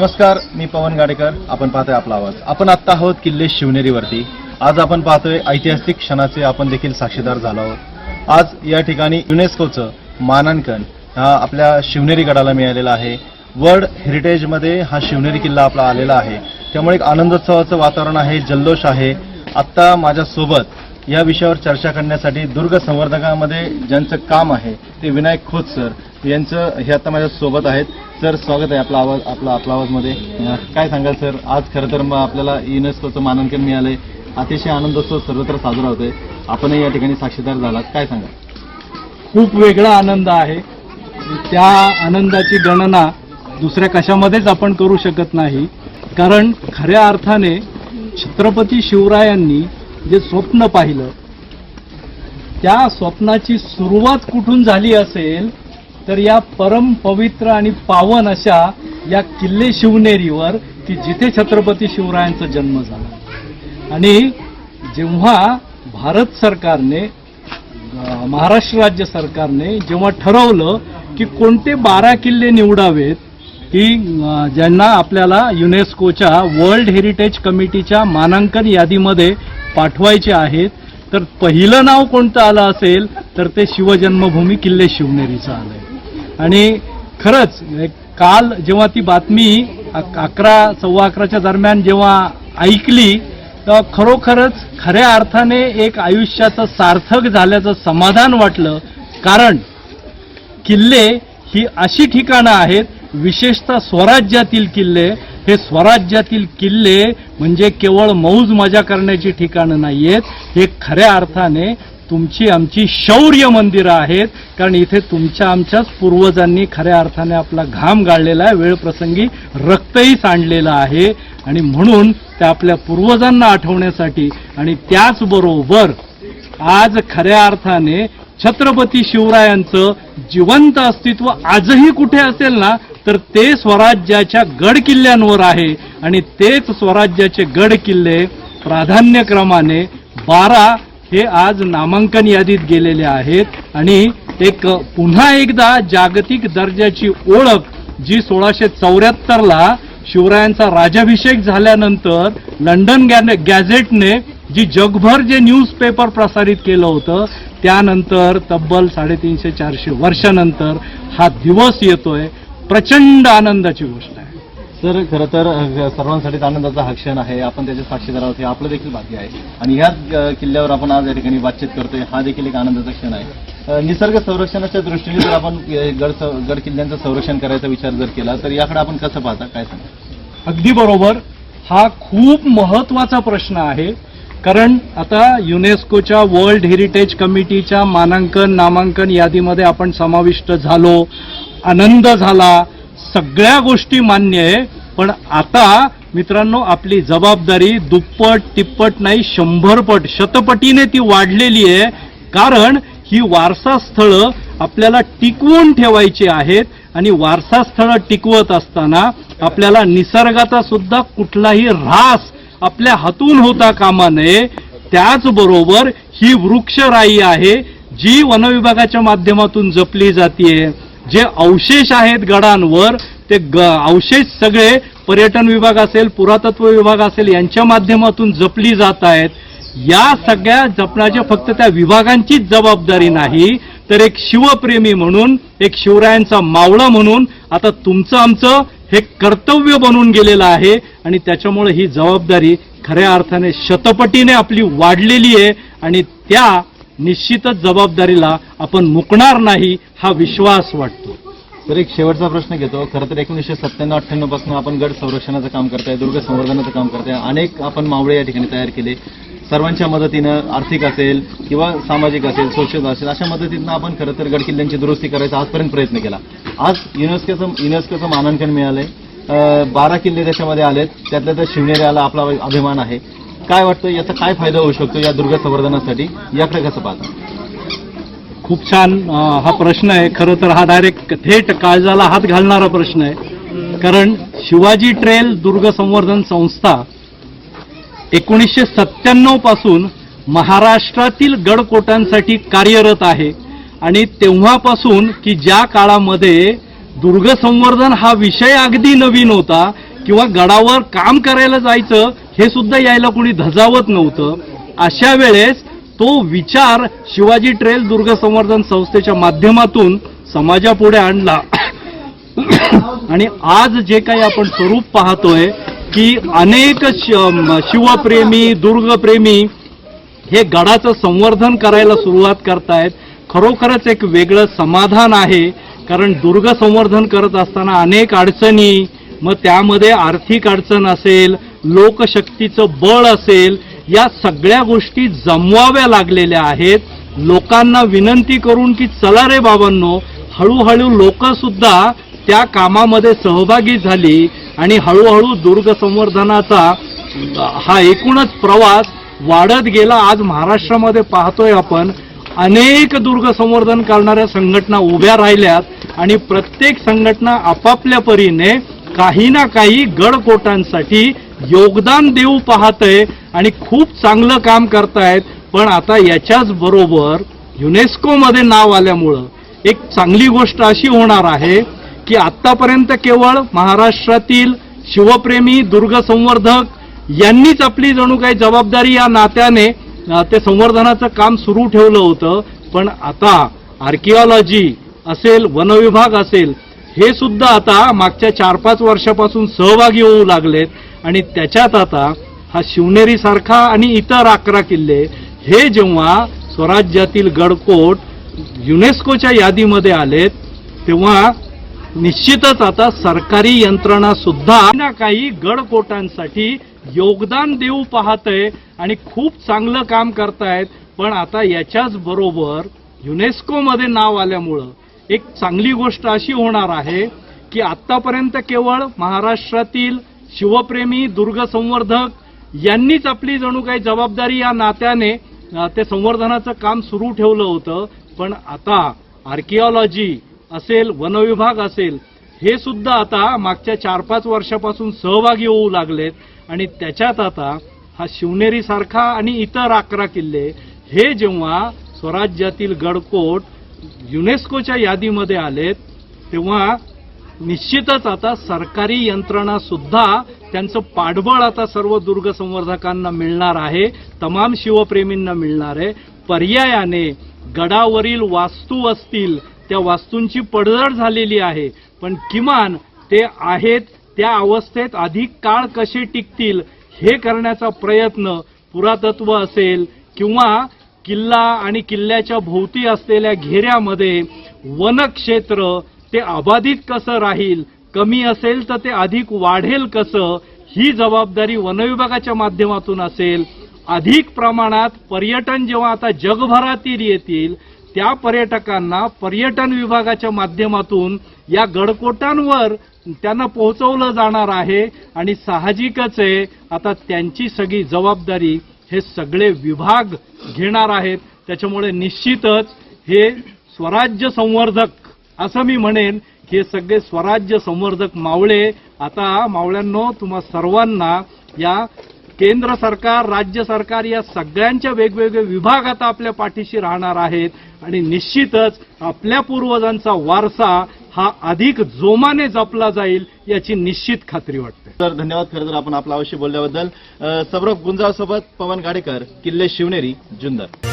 नमस्कार मी पवन गाडेकर. आपण पाहतोय आपला आवाज. आपण आत्ता आहोत किल्ले शिवनेरीवरती. आज आपण पाहतोय ऐतिहासिक क्षणाचे आपण देखील साक्षीदार झालो आहोत. आज या ठिकाणी युनेस्कोचं मानांकन हा आपल्या शिवनेरी गडाला मिळालेला आहे. वर्ल्ड हेरिटेजमध्ये हा शिवनेरी किल्ला आपला आलेला आहे. त्यामुळे एक आनंदोत्सवाचं वातावरण आहे जल्लोष आहे. आत्ता माझ्यासोबत या विषयावर चर्चा करण्यासाठी दुर्ग संवर्धकामध्ये ज्यांचं काम आहे ते विनायक खोत सर. यांचं हे आता माझ्या सोबत आहेत. सर स्वागत आहे आपला आवाज आपला आपला आवाजमध्ये. काय सांगाल सर? आज खरं तर मग आपल्याला युनेस्कोचं मानांकन मिळालंय. अतिशय आनंदोत्सव सर्वत्र साजरा होतोय. आपणही या ठिकाणी साक्षीदार झालात. काय सांगा खूप वेगळा आनंद आहे. त्या आनंदाची गणना दुसऱ्या कशामध्येच आपण करू शकत नाही. कारण खऱ्या अर्थाने छत्रपती शिवरायांनी जे स्वप्न पाहिलं त्या स्वप्नाची सुरुवात कुठून झाली असेल तर या परम पवित्र आणि पावन अशा या किल्ले शिवनेरीवर की जिथे छत्रपती शिवरायांचा जन्म झाला. आणि जेव्हा भारत सरकारने महाराष्ट्र राज्य सरकारने जेव्हा ठरवलं की कोणते बारा किल्ले निवडावेत की ज्यांना आपल्याला युनेस्कोच्या वर्ल्ड हेरिटेज कमिटीच्या मानांकन यादीमध्ये पाठवायचे आहेत तर पहिलं नाव कोणतं आलं असेल तर ते शिवजन्मभूमी किल्ले शिवनेरीचं आलंय. आणि खरंच एक काल जेव्हा ती बातमी अकरा सव्वा अकराच्या दरम्यान जेव्हा ऐकली तर खरोखरच खऱ्या अर्थाने एक आयुष्याचं सार्थक झाल्याचं समाधान वाटलं. कारण किल्ले ही अशी ठिकाणं आहेत विशेषतः स्वराज्यातील किल्ले. हे स्वराज्यातील किल्ले म्हणजे केवळ मौज मजा करण्याची ठिकाणं नाही आहेत हे खऱ्या अर्थाने तुमची आमची शौर्य मंदिरं आहेत. कारण इथे तुमच्या आमच्याच पूर्वजांनी खऱ्या अर्थाने आपला घाम गाळलेला आहे. वेळप्रसंगी रक्तही सांडलेलं आहे. आणि म्हणून त्या आपल्या पूर्वजांना आठवण्यासाठी आणि त्याचबरोबर आज खऱ्या अर्थाने छत्रपती शिवरायांचं जिवंत अस्तित्व आजही कुठे असेल ना तर ते स्वराज्याच्या गड किल्ल्यांवर आहे. आणि तेच स्वराज्याचे गड किल्ले प्राधान्यक्रमाने बारा हे आज नामांकन यादीत गेलेले आहेत. आणि एक पुन्हा एकदा जागतिक दर्जाची ओळख जी सोळाशे चौऱ्याहत्तरला शिवरायांचा राजाभिषेक झाल्यानंतर लंडन गॅ गॅझेटने जी जगभर जे न्यूजपेपर प्रसारित केलं होतं त्यानंतर तब्बल साडेतीनशे चारशे वर्षानंतर हा दिवस येतोय. प्रचंड आनंदाची गोष्ट आहे. सर खरं तर अ, सर्वांसाठीच आनंदाचा हा क्षण आहे. आपण त्याचे साक्षीदार आहोत हे आपलं देखील भाग्य आहे. आणि ह्याच किल्ल्यावर आपण आज या ठिकाणी बातचीत करतोय. हा देखील एक आनंदाचा क्षण आहे. निसर्ग संरक्षणाच्या दृष्टीने जर आपण गड गड किल्ल्यांचं संरक्षण करायचा विचार जर केला तर याकडे आपण कसं पाहता? काय सांगा अगदी बरोबर. हा खूप महत्त्वाचा प्रश्न आहे. कारण आता युनेस्कोच्या वर्ल्ड हेरिटेज कमिटीच्या मानांकन नामांकन यादीमध्ये आपण समाविष्ट झालो. आनंद झाला. सगळ्या गोष्टी मान्य आहे. पण आता मित्रांनो आपली जबाबदारी दुप्पट तिप्पट नाही शंभरपट शतपटीने ती वाढलेली आहे. कारण ही वारसास्थळं आपल्याला टिकवून ठेवायची आहेत आणि वारसास्थळं टिकवत असताना आपल्याला निसर्गाचा सुद्धा कुठलाही ऱ्हास आपल्या हातून होता कामा नये. त्याचबरोबर ही वृक्षराई आहे जी वनविभागाच्या माध्यमातून जपली जाते जे अवशेष आहेत गडांवर ते ग अवशेष सगळे पर्यटन विभाग असेल पुरातत्व विभाग असेल यांच्या माध्यमातून जपली जात आहेत. या सगळ्या जपण्याच्या फक्त त्या विभागांचीच जबाबदारी नाही तर एक शिवप्रेमी म्हणून एक शिवरायांचा मावळा म्हणून आता तुमचं आमचं हे कर्तव्य बनून गेलेलं आहे आणि त्याच्यामुळे ही जबाबदारी खऱ्या अर्थाने शतपटीने आपली वाढलेली आहे आणि त्या निश्चितच जबाबदारीला आपण मुकणार नाही हा विश्वास वाटतो. तर एक शेवटचा प्रश्न घेतो. खरं तर एकोणीसशे सत्त्याण्णव अठ्ठ्याण्णवपासून आपण गड संरक्षणाचं काम करताय दुर्ग संवर्धनाचं काम करताय. अनेक आपण मावळे या ठिकाणी तयार केले. सर्वांच्या मदतीनं आर्थिक असेल किंवा सामाजिक असेल सोशल असेल अशा मदतीनं आपण खरं तर गड किल्ल्यांची दुरुस्ती करायचा आजपर्यंत प्रयत्न केला. आज युनेस्कोचं युनेस्कोचं मानांकन मिळालंय. बारा किल्ले त्याच्यामध्ये आलेत. त्यातल्या तर शिवनेऱ्याला आपला अभिमान आहे. काय वाटतं याचा काय फायदा होऊ शकतो या दुर्ग संवर्धनासाठी याकडे कसं पाहता? खूप छान हा प्रश्न आहे. खरं तर हा डायरेक्ट थेट काळजाला हात घालणारा प्रश्न आहे. कारण शिवाजी ट्रेल दुर्ग संवर्धन संस्था एकोणीसशे सत्त्याण्णवपासून महाराष्ट्रातील गडकोटांसाठी कार्यरत आहे. आणि तेव्हापासून की ज्या काळामध्ये दुर्ग संवर्धन हा विषय अगदी नवीन होता किंवा गडावर काम करायला जायचं हे सुद्धा यायला कोणी धजावत नव्हतं. अशा वेळेस तो विचार शिवाजी ट्रेल दुर्ग संवर्धन संस्थेच्या माध्यमातून समाजापुढे आणला. आणि आज जे काही आपण स्वरूप पाहतोय की अनेक शिवप्रेमी दुर्गप्रेमी हे गडाचं संवर्धन करायला सुरुवात करतायत. खरोखरच एक वेगळं समाधान आहे कारण दुर्ग संवर्धन करत असताना अनेक अडचणी मग त्यामध्ये आर्थिक अडचण असेल लोकशक्तीचं बळ असेल या सगळ्या गोष्टी जमवाव्या लागलेल्या आहेत. लोकांना विनंती करून की चला रे बाबांनो हळूहळू लोकंसुद्धा त्या कामामध्ये सहभागी झाली आणि हळूहळू दुर्ग संवर्धनाचा हा एकूणच प्रवास वाढत गेला. आज महाराष्ट्रामध्ये पाहतोय आपण अनेक दुर्ग संवर्धन करणाऱ्या संघटना उभ्या राहिल्यात आणि प्रत्येक संघटना आपापल्या परीने काही ना काही गडकोटांसाठी योगदान देऊ पाहतंय आणि खूप चांगलं काम करतायत. पण आता याच्याच बरोबर युनेस्कोमध्ये नाव आल्यामुळं एक चांगली गोष्ट अशी होणार आहे की आत्तापर्यंत केवळ महाराष्ट्रातील शिवप्रेमी दुर्ग संवर्धक यांनीच आपली जणू काही जबाबदारी या नात्याने ते संवर्धनाचं काम सुरू ठेवलं होतं. पण आता आर्किओलॉजी असेल वनविभाग असेल हे सुद्धा आता मागच्या चार पाच वर्षापासून सहभागी होऊ लागलेत. आणि त्याच्यात आता हा शिवनेरीसारखा आणि इतर अकरा किल्ले हे जेव्हा स्वराज्यातील गडकोट युनेस्कोच्या यादीमध्ये आलेत तेव्हा निश्चितच आता सरकारी यंत्रणा सुद्धा ना काही गडकोटांसाठी योगदान देऊ पाहतय आणि खूप चांगलं काम करतायत. पण आता याच्याच बरोबर युनेस्कोमध्ये नाव आल्यामुळं एक चांगली गोष्ट अशी होणार आहे की आतापर्यंत केवळ महाराष्ट्रातील शिवप्रेमी दुर्ग संवर्धक यांनीच आपली जणू काही जबाबदारी या नात्याने ते संवर्धनाचं काम सुरू ठेवलं होतं. पण आता आर्किओलॉजी असेल वनविभाग असेल हे सुद्धा आता मागच्या चार पाच वर्षापासून सहभागी होऊ लागलेत. आणि त्याच्यात आता हा शिवनेरी सारखा आणि इतर अकरा किल्ले हे जेव्हा स्वराज्यातील गडकोट युनेस्कोच्या यादीमध्ये आलेत तेव्हा निश्चितच आता सरकारी यंत्रणा सुद्धा त्यांचं पाठबळ आता सर्व दुर्ग संवर्धकांना मिळणार आहे तमाम शिवप्रेमींना मिळणार आहे. पर्यायाने गडावरील वास्तू असतील त्या वास्तूंची पडझड झालेली आहे. पण किमान ते आहेत त्या अवस्थेत अधिक काळ कसे टिकतील हे करण्याचा प्रयत्न पुरातत्व असेल किंवा किल्ला आणि किल्ल्याच्या भोवती असलेल्या घेऱ्यामध्ये वनक्षेत्र ते अबाधित कसं राहील कमी असेल तर ते अधिक वाढेल कसं ही जबाबदारी वनविभागाच्या माध्यमातून असेल. अधिक प्रमाणात पर्यटन जेव्हा आता जगभरातील येतील त्या पर्यटकांना पर्यटन विभागाच्या माध्यमातून या गडकोटांवर त्यांना पोहोचवलं जाणार आहे आणि साहजिकच आहे आता त्यांची सगळी जबाबदारी हे सगळे विभाग घेणार आहेत. त्याच्यामुळे निश्चितच हे स्वराज्य संवर्धक असं मी म्हणेन की हे सगळे स्वराज्य संवर्धक मावळे आता मावळ्यांनो तुम्हा सर्वांना या केंद्र सरकार राज्य सरकार या सगळ्यांच्या वेगवेगळे विभाग आता आपल्या पाठीशी राहणार आहेत आणि निश्चितच आपल्या पूर्वजांचा वारसा हा अधिक जोमाने जपला जाईल याची निश्चित खात्री वाटते. तर धन्यवाद खरं तर आपण आपला अवश्य बोलल्याबद्दल. सौरभ गुंजाळसोबत पवन गाडेकर किल्ले शिवनेरी जुन्नर.